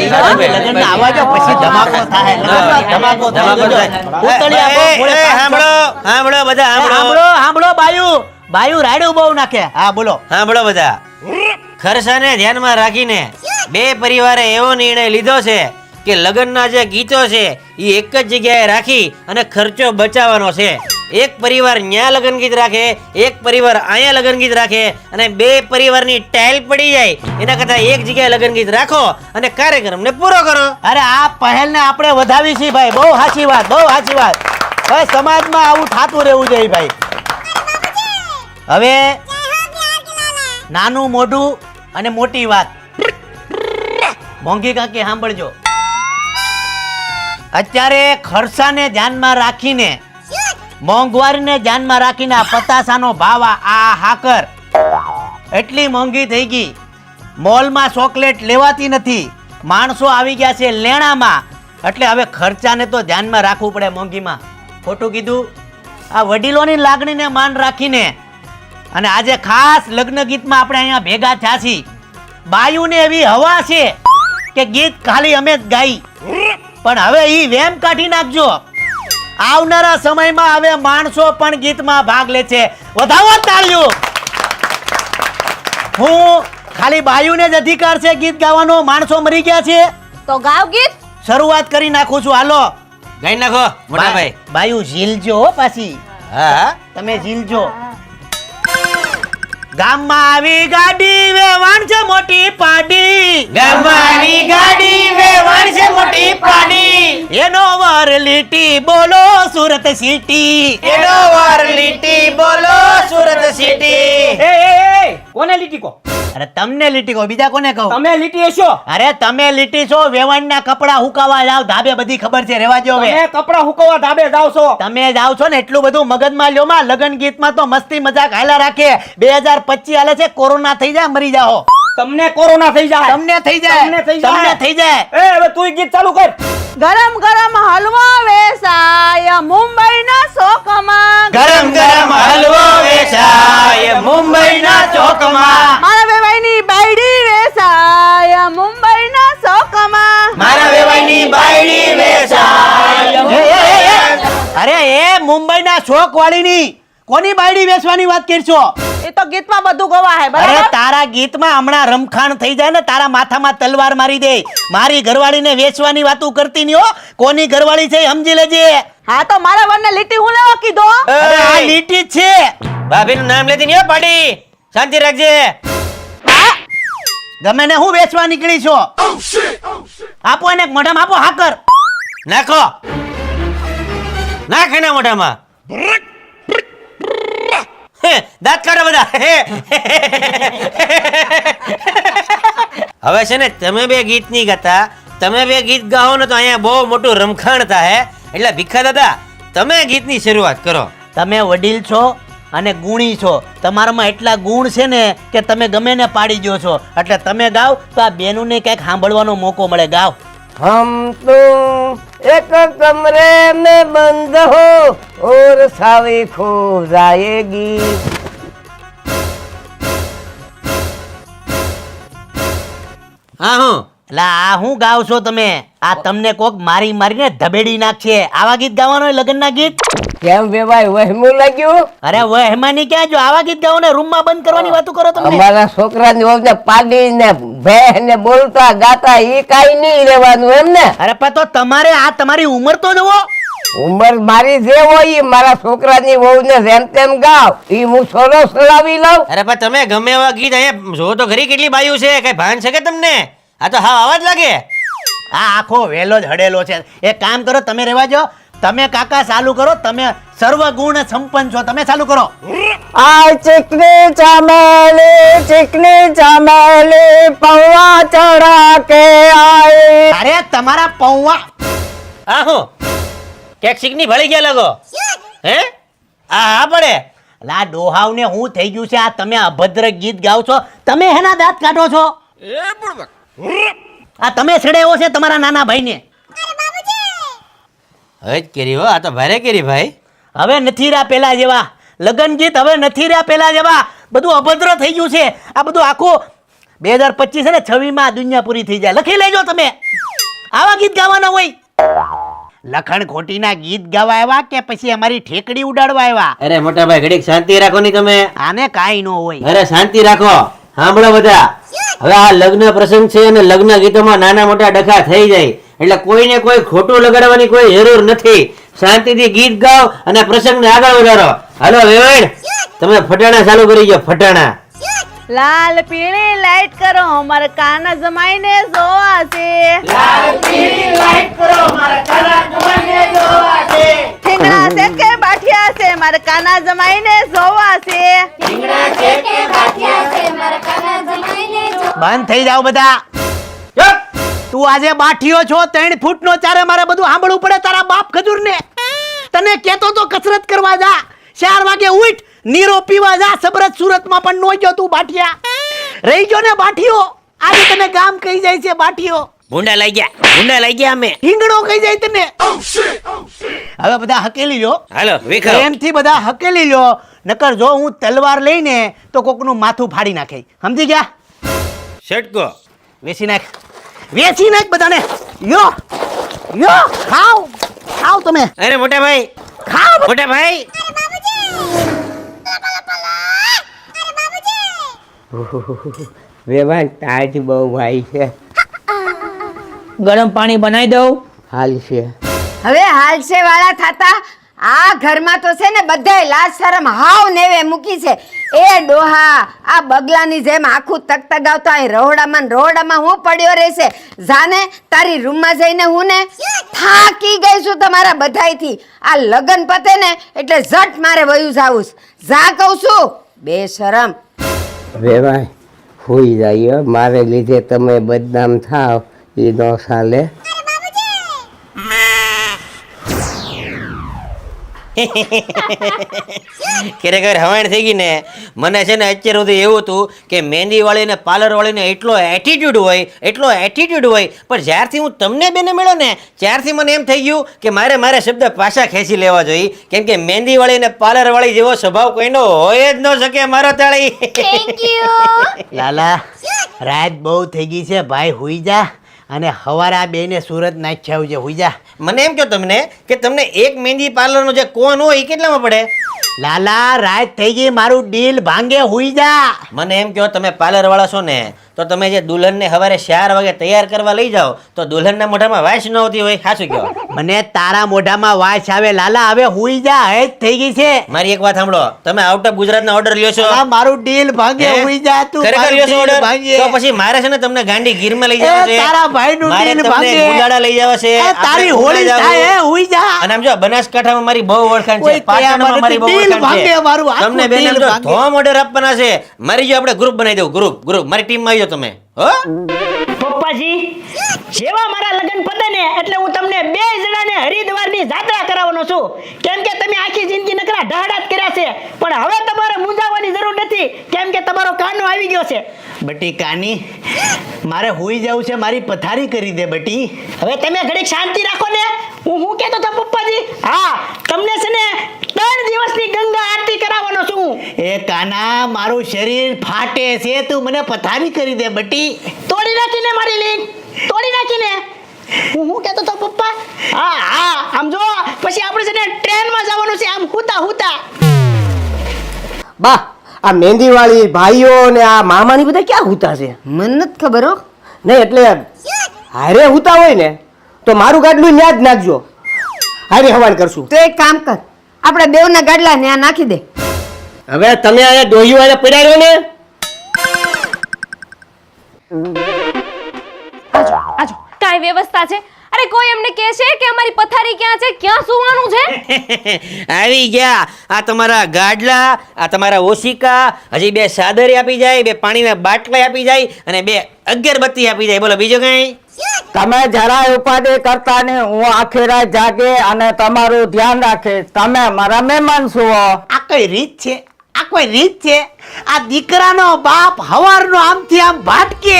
લગ્ન પછી ધમાકો થાય ધમાકો થાય બધા સાંભળો સાંભળો બાયુ. બાયુ બહુ નાખે. હા બોલો. સાંભળો બધા. ખર્ચાને ધ્યાનમાં રાખીને બે પરિવારે એવો નિર્ણય લીધો છે કે લગ્નના જે ગીતો છે એ એક જ જગ્યાએ રાખી અને ખર્ચો બચાવવાનો છે. એક પરિવાર ન્યા લગ્ન ગીત રાખે એક પરિવાર અહીંયા લગન ગીત રાખે અને બે પરિવારની ટાઇલ પડી જાય. એના કરતા એક જગ્યાએ લગન ગીત રાખો અને કાર્યક્રમને પૂરો કરો. અરે આ પહેલને આપણે વધાવી છીએ ભાઈ. બહુ સાચી વાત, બહુ સાચી વાત. ભાઈ સમાજમાં આવું થતું રહેવું જોઈએ ભાઈ. હવે નાનું, મોઢું અને મોટી વાત. મોંઘી કાકી, સાંભળજો. અત્યારે ખર્ચાને ધ્યાનમાં રાખીને મોંઘવારીને ધ્યાનમાં રાખીને પતાસાનો ભાવ આ- આ હાકર. એટલી મોંઘી થઈ ગઈ. મોલમાં ચોકલેટ લેવાતી નથી. માણસો આવી ગયા છે લેણામાં. એટલે હવે ખર્ચાને તો ધ્યાનમાં રાખવું પડે મોંઘીમાં. ખોટું કીધું? આ વડીલોની લાગણીને માન રાખીને. અને આજે ખાસ લગ્ન ગીતમાં આપણે અહીંયા ભેગા થયા છીએ. બાયુને એવી હવા છે કે ગીત ખાલી અમે જ ગાઈ. પણ હવે એ વેમ કાઢી નાખજો. આવનારા સમયમાં હવે માણસો પણ ગીતમાં ભાગ લે છે. વધાવો તાળીઓ. હું ખાલી બાયુને જ અધિકાર છે ગીત ગાવાનો. માણસો મરી ગયા છે. તો ગાવ ગીત. શરૂઆત કરી નાખું છું. હાલો. ગાઈ નાખો મોટા ભાઈ બાયુ ઝીલજો હો પાછી. હા હા. તમે ઝીલજો. ગામમાં આવી ગાડી વેવાણ છે મોટી પાડી ગામની ગાડી વેવાણ છે મોટી પાડી એનો વર લીટી બોલો સુરત સિટી એનો વાર લીટી બોલો સુરત સિટી એ એ કોને લીટી કો અરે તમને લીટી કહો બીજા કોને કહો? તમે લીટી હશો અરે તમે લીટી છો વેવાણના કપડા હુકાવા જાવ ધાબે બધી ખબર છે રેવા દો હવે. તમે કપડા હુકાવા ધાબે જાવ છો. તમે જાવ છો ને એટલું બધું મગજમાં લ્યો માં લગન ગીતમાં તો મસ્તી મજાક હાલા રાખે. બે હજાર પચીસ હાલે છે કોરોના થઈ જાય મરી જાઓ. તમને કોરોના થઈ જાય. તમને થઈ જાય. તમને થઈ જાય. તમને થઈ જાય. એ હવે તું ગીત ચાલુ કર. ગરમ ગરમ હલવો વેસાય મુંબઈના શોકમાં ગરમ ગરમ હલવો વેચાય મુંબઈના ચોકમાં. મારા વેવાઈની બાયડી વેસાય મુંબઈના શોકમાં મારા વેવાઈની બાયડી વેસાય અરે એ, મુંબઈ ના અરે વાળી વાળીની કોની બાયડી વેચવાની વાત કરશો? એ તો ગીતમાં બધું ગવા બરાબર? અરે તારા ગીતમાં હમણાં રમખાણ થઈ જાય ને તારા માથામાં તલવાર મારી દે. મારી ઘરવાળીને વેચવાની વાતું કરતી નહીં હો. કોની ઘરવાળી છે એ સમજી લેજે. હા તો મારા વરને લીટી હું લેવા કીધો? અરે આ લીટી જ છે. ભાભીનું નામ લેતી નહીં હો પાડી. શાંતિ રાખજે. ગમે ને હું વેચવા નીકળી છો? આપો એને મોઢામાં આપો હાકર નાખો. નાખ એના મોઢામાં. દાંત કાઢો બધા. હવે છે ને, તમે બે ગીત નહીં ગાતા. તમે બે ગીત ગાઓ ને તો અહીંયા બહુ મોટું રમખાણ થાય. એટલે ભીખા દાદા, તમે ગીતની શરૂઆત કરો. તમે વડીલ છો અને ગુણી છો. તમારામાં એટલા ગુણ છે ને કે તમે ગમે ને પાડી દો છો. એટલે તમે ગાવ તો આ બેનુને કંઈક સાંભળવાનો મોકો મળે. ગાવ. हम तुम एक कमरे में बंद हो और सावी खो जाएगी હા હું એટલે આ હું ગાવ છો તમે? આ તમને કોક મારી મારીને ધબેડી નાખશે. આવા ગીત ગાવાનો લગ્નના ગીત? કેમ વેવાય વહેમું લાગ્યું? અરે ક્યાં જો? આવા ગીત ગાવો ને રૂમમાં બંધ કરવાની વાતો કરો તમે અમારા છોકરાની વહુને પાડી ને ભે ને બોલતા ગાતા ઈ કાઈ નહીં રહેવાનું એમ ને? અરે પણ તો તમારે આ તમારી ઉંમર તો જુઓ. ઉંમર મારી જે હોય ઈ મારા છોકરાની વહુને જેમ તેમ ગાવ. ઈ હું સોલો સલાવી લઉં. અરે પણ તમે ગમે એવા ગીત અહીંયા જો તો ઘરી કેટલી બાયું છે? કઈ ભાન છે કે તમને? આ તો હા અવાજ લાગે. આ આખો વેલો જ હડેલો છે. એક કામ કરો તમે રહેવા જો તમે કાકા ચાલુ કરો તમે સર્વ ગુણ સંપન્ન છો તમે ચાલુ કરો. આ ચીકની ચામલે ચીકની ચામલે પૌવા ચડા કે આય અરે તમારા પૌવા. આહો કે ચીકની ભળી ગયા લાગો. હે? આ હા પડે. લા ડોહાવને હું થઈ ગયું છે. આ તમે અભદ્ર ગીત ગાવ છો. તમે હેના દાંત કાઢો છો? આ તમે છેડેવો છે તમારા નાના ભાઈને. હવે જ કેરી હો આ તો ભારે કેરી ભાઈ. હવે નથી રહ્યા પેલા જેવા. લગ્ન ગીત હવે નથી રહ્યા પેલા જેવા. બધું અભદ્ર થઈ ગયું છે. આ બધું આખું બે હજાર પચીસ ને છવ્વીસમાં દુનિયા પૂરી થઈ જાય. લખી લેજો તમે. આવા ગીત ગાવાના હોય. લખણ ખોટીના ગીત ગાવા આવ્યા કે પછી અમારી ઠેકડી ઉડાડવા આવ્યા? અરે મોટા ભાઈ ઘડીક શાંતિ રાખો ની તમે. આને કાઈ ન હોય. અરે શાંતિ રાખો. સાંભળો બધા. હવે આ લગ્ન પ્રસંગ છે અને લગ્ન ગીતોમાં નાના મોટા ડખા થઈ જાય. એટલે કોઈને કોઈ ખોટું લગાડવાની કોઈ જરૂર નથી. શાંતિથી ગીત ગાઓ અને પ્રસંગને આગળ વધારો. હાલો વેવાણ તમે ફટાણા ચાલુ કરી દો ફટાણા. લાલ પીળી લાઈટ કરો મારા કાના જમાઈને જોવા છે. ઠીંગણા છે. કે બાઠિયા છે મારા કાના જમાઈને જોવા છે. બંધ થઈ જાઓ બધા. તું આજે બાઠીઓ છો ત્રણ ફૂટ નો ચારે મારે બધું સાંભળવું પડે તારા બાપ ખજૂર ને તને કેતો તો કસરત કરવા જા. ચાર વાગે ઉઠ નીરો પીવા જા સબરત સુરતમાં પણ નો ગયો તું બાઠિયા. રહી ગયો ને બાઠીઓ આજે તને ગામ કહી જાય છે બાઠીઓ ભૂંડા લઈ ગયા ભૂંડા લઈ ગયા અમે. ઢીંગણો કહી જાય તને? હવે બધા હકેલી લો હાલો વિખરો. એમથી બધા હકેલી લ્યો. નકર જો હું તલવાર લઈને તો કોકનું માથું ફાડી નાખે. સમજી ગયા? ષટકો વેચી નાખ. વેચી નાખ બધાને. યો યો ખાવ ખાવ તમે. અરે મોટા ભાઈ. ખાવ મોટા ભાઈ. વેવાન તાજ બહુ ભાઈ છે. ગરમ પાણી બનાવી દઉં? હાલ છે. હવે હાલશે વાળા થાતા. આ ઘરમાં તો છે ને બધાય લાજ શરમ હાવ નેવે મૂકી છે. એ ડોહા, આ બગલાની જેમ આખું તકતગાવતો રોહડામાં ને રોહડામાં હું પડ્યો રહેશે. જાને, તારી રૂમમાં જઈને હું ને થાકી ગઈ છું તમારા બધાયથી. આ લગન પતે ને એટલે ઝટ મારે વયું જાવું. જા કહું છું, બે શરમ. વેવાય, હોઈ જાય મારે લીધે તમે બદનામ થાવ. એ નો ચાલે. ખરેખર હવાણ થઈ ગઈ ને મને છે ને અત્યાર સુધી એવું હતું કે મહેંદીવાળી ને પાર્લરવાળીને એટલો એટીટ્યૂડ હોય એટલો એટીટ્યૂડ હોય પણ જ્યારથી હું તમને બેને મળ્યો ને ત્યારથી મને એમ થઈ ગયું કે મારે મારે શબ્દ પાછા ખેંચી લેવા જોઈએ. કેમ કે મહેંદીવાળી ને પાર્લરવાળી જેવો સ્વભાવ કોઈનો હોય જ ન શકે મારો તાળી. લાલા રાત બહુ થઈ ગઈ છે ભાઈ હુઈ જા. અને હવારે આ બેને સુરત નાખ્યા આવજે હુઈ જા. મને એમ કહો તમને કે તમને એક મહેંદી પાર્લરનો જે કોન હોય એ કેટલામાં પડે? લાલા રાત થઈ ગઈ મારું ડીલ ભાંગે હુઈ જા. મને એમ કહો તમે પાર્લર વાળા છો ને તો તમે જે દુલ્હનને સવારે ચાર વાગે તૈયાર કરવા લઈ જાઓ તો દુલ્હનના મોઢામાં વાસ ન આવતી હોય સાચું કહો. મને તારા મોઢામાં વાસ આવે લાલા હવે હુઈ જા હેજ થઈ ગઈ છે. મારી એક વાત સાંભળો તમે આઉટ ઓફ ગુજરાતના ઓર્ડર લ્યો છો. આ મારું ડીલ ભાંગે હે? હુઈ જા તું ખરેખર લ્યો છો ઓર્ડર ભાંગે. તો પછી મારે છે ને તમને ગાંડી ગીરમાં લઈ જવા છે. તારા ભાઈનું તમને ભાંગે. ગુંદાળા લઈ જવા છે. તારી હોળી થાય હે, હુઈ જા. અને આમ જો બનાસકાંઠામાં મારી બહુ ઓળખાણ છે. પાટણમાં મારી deal છે. મારું, આખું તમને બેન deal ધોમ ઓર્ડર આપવાના છે મારી જો આપણે ગ્રુપ બનાવી દઉં ગ્રુપ ગ્રુપ મારી ટીમમાં આવી જાઓ તમે. હો? પપ્પાજી જેવા મારા લગ્ન પતે ને એટલે હું તમને બે જણાને હરિદ્વારની જાત્રા કરાવવાનો છું. કેમ કે તમે આખી જિંદગી નકરા ઢાડા છે. પણ હવે તમારે મૂંઝાવાની જરૂર નથી. કેમ કે તમારો કાનો આવી ગયો છે. બટી કાની મારે હોઈ જવું છે મારી પથારી કરી દે બટી. હવે તમે ઘડીક શાંતિ રાખો ને. હું હું કહેતો તો પપ્પાજી? હા તમને છે ને ત્રણ દિવસની ગંગા આરતી કરાવવાનો છું એ કાના મારું શરીર ફાટે છે તું મને પથારી કરી દે બટી. તોડી નાખીને મારી લીંક તોડી નાખીને. હું હું કહેતો તો પપ્પા? હા હા આમ જો પછી આપણે છે ને ટ્રેનમાં જવાનું છે આમ હુતા હુતા. બા આ મહેંદીવાળી ભાઈઓ ને આ મામાની બધા ક્યાં હુતા છે? મને નથી ખબર હો. નહીં એટલે હારે હુતા હોય ને તો મારું ગાડલું ન્યા જ નાખજો. હારે હવાન કરશું. તો એક કામ કર આપણે બેવના ગાડલા ત્યાં નાખી દે. હવે તમે આ ડોહી વાળા પડાયો ને? આજો આજો. કાંઈ વ્યવસ્થા છે? અરે કોઈ એમને કહે છે કે અમારી પથારી ક્યાં છે? ક્યાં સુવાનું છે? આવી ગયા. આ તમારા ગાડલા આ તમારા ઓશિકા હજી બે સાદરી આપી જાય બે પાણીના બાટલા આપી જાય અને બે અગરબત્તી આપી જાય. બોલો બીજું કઈ? તમે જરાય ઉપાધિ કરતા ને હું આખી રાત જાગે અને તમારું ધ્યાન રાખે. તમે મારા મહેમાન છો. આ કઈ રીત છે? આ કોઈ રીત છે? આ દીકરાનો બાપ હવારનો આમથી આમ ભાટકે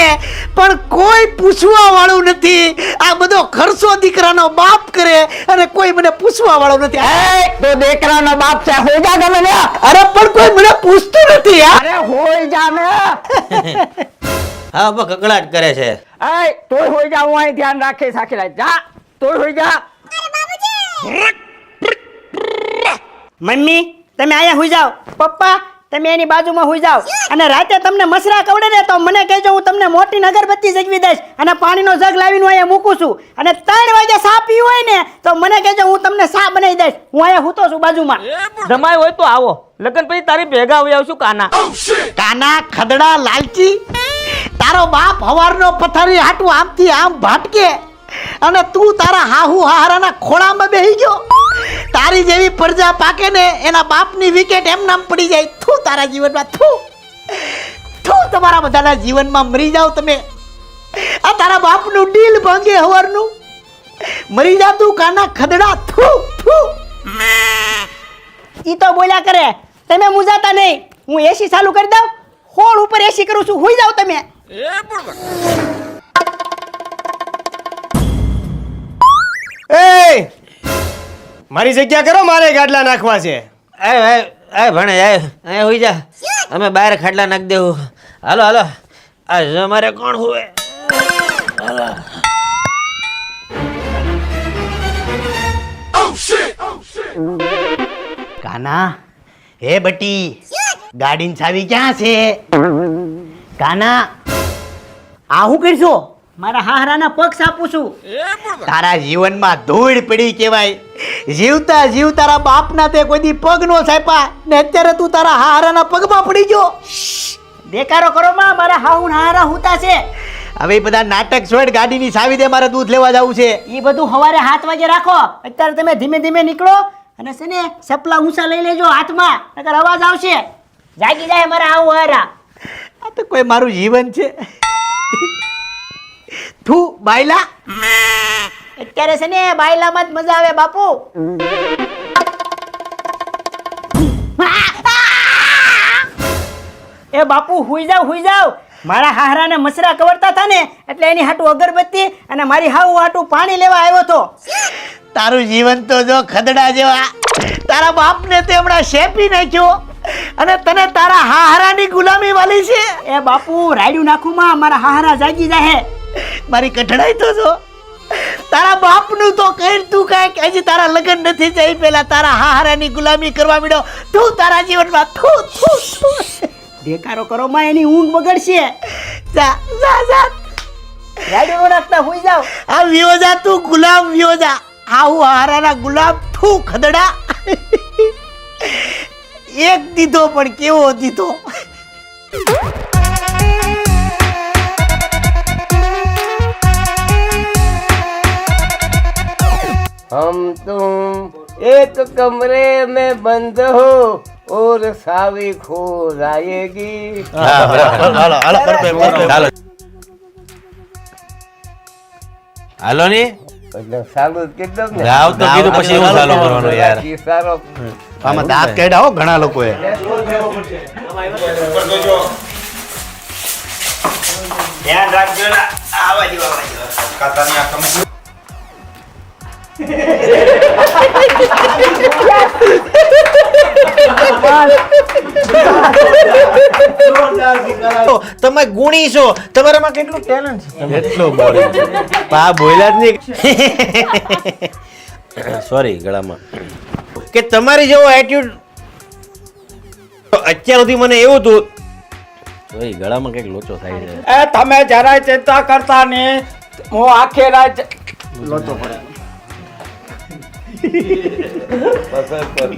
પણ કોઈ પૂછવા વાળું નથી. આ બધો ખર્ચો દીકરાનો બાપ કરે અને કોઈ મને પૂછવા વાળું નથી એ તો દીકરાનો બાપ છે હું જા તમે ને અરે પણ કોઈ મને પૂછતું નથી યાર અરે હોય જા ને. હા પણ કકડાટ કરે છે. એ તોય હોઈ જા હું અહીં ધ્યાન રાખે રાત. જા તોય હોઈ જા. મમ્મી તમે અહીંયા હોઈ જાઓ. પપ્પા તમે એની બાજુમાં હોઈ જાઓ. અને રાતે તમને મસરા કવડે ને તો મને કહેજો હું તમને મોટી અગરબત્તી જગવી દઈશ અને પાણીનો જગ લાવીને અહીંયા મૂકું છું. અને ત્રણ વાગે સા પીવું હોય ને તો મને કહેજો હું તમને સા બનાવી દઈશ. હું અહીંયા હૂતો છું બાજુમાં. જમાય હોય તો આવો. લગન પછી તારી ભેગા હોય આવશું કાના. કાના ખદડા લાલચી. તારો બાપ હવારનો પથારી હાટું આમથી આમ ભાટકે. અને તું તારા હાહુ હારાના ખોળામાં બેહી ગયો. તારી જેવી પ્રજા પાકે ને એના બાપની વિકેટ એમ નામ પડી જાય. થું તારા જીવનમાં, થું. થું તમારા બધાના જીવનમાં મરી જાઓ તમે. આ તારા બાપનું ડીલ ભાંગે હવારનું. મરી જા તું કાના ખદડા, થું થું. ઈ તો બોલ્યા કરે, તમે મુજાતા નહીં. હું એસી ચાલુ કરી દઉં. હોળ ઉપર એસી કરું છું. હુઈ જાઓ તમે. મારી જગ્યા કરો મારે ગાડલા નાખવા છે. આય આય આય ભણે આય અહીંયા હોઈ જા. અમે બહાર ખાટલા નાખી દેવું. હાલો હાલો. આ અમારે કોણ હુવે? કાના? હે બટી ગાડીની ચાવી ક્યાં છે? કાના? આ હું કરશો? મારા હાહરાના પક્ષ આપું છું. તારા જીવનમાં ધૂળ પડી કહેવાય. જીવતા જીવ તારા બાપના તે કોઈ દી પગ નો સાપા ને અત્યારે તું તારા હાહરાના પગમાં પડી ગયો. દેકારો કરો માં મારા હાહુન હારા હુતા છે. હવે બધા નાટક છોડ ગાડીની સાવી દે મારે દૂધ લેવા જવું છે. એ બધું સવારે હાથ વાગે રાખો. અત્યારે તમે ધીમે ધીમે નીકળો અને છે ને સપલા ઊંચા લઈ લેજો હાથમાં નકર અવાજ આવશે. જાગી જાય મારા હાહુ હારા આ તો કોઈ મારું જીવન છે. થું બાયલા? અત્યારે છે ને બાયલામાં જ મજા આવે બાપુ. એ બાપુ હુઈ જાવ હુઈ જાવ. મારા હાહરાને મસરા કવરતા હતા ને એટલે એની હાટું અગરબત્તી અને મારી હાવ હાટું પાણી લેવા આવ્યો તો તારું જીવન તો જો ખદડા જેવા. તારા બાપને તે હમણાં શેપી નાખ્યો. અને તને તારા હાહારાની ગુલામી વાલી છે. એ બાપુ રાયડું નાખું માં મારા હાહરા જાગી જાહે. મારી કઠણાઈ તો છો. તારા બાપનું તો કઈ તું કાંઈક હજી તારા લગ્ન નથી જઈ પેલા તારા હાહારાની ગુલામી કરવા મીડો તું તારા જીવનમાં થુ થુ દેકારો કરો માં એની ઊંઘ બગડશે. જા જા જા. રાયડું નો નાખતા હુઈ જાવ આ વિયોજા તું ગુલામ વિયોજા. આવું હારાના ગુલામ થુ ખદડા. એક દીધો પણ કેવો દીધો? हम तुम एक कमरे में बंद हो और सावी खो आएगी હાલો હાલો ની એટલે સારું કીધું ને ગાવ તો કીધું પછી હું ચાલુ કરવાનું યાર સારો આમાં દાંત કાઢ્યા હો ઘણા લોકોએ ધ્યાન રાખજો ને આવા જેવા કાતાની આ કમે તો તમે ગુણી છો. તમારામાં કેટલું ટેલેન્ટ છે? એટલો બોડી પા બોલ્યા જ નહીં. સોરી ગળામાં. કે તમારી જેવો એટીટ્યુડ અત્યાર સુધી મને એવું હતું. સોરી ગળામાં કંઈક લોચો થાય છે. એ તમે જરાય ચિંતા કરતા ને હું આખી રાત લોચો પડે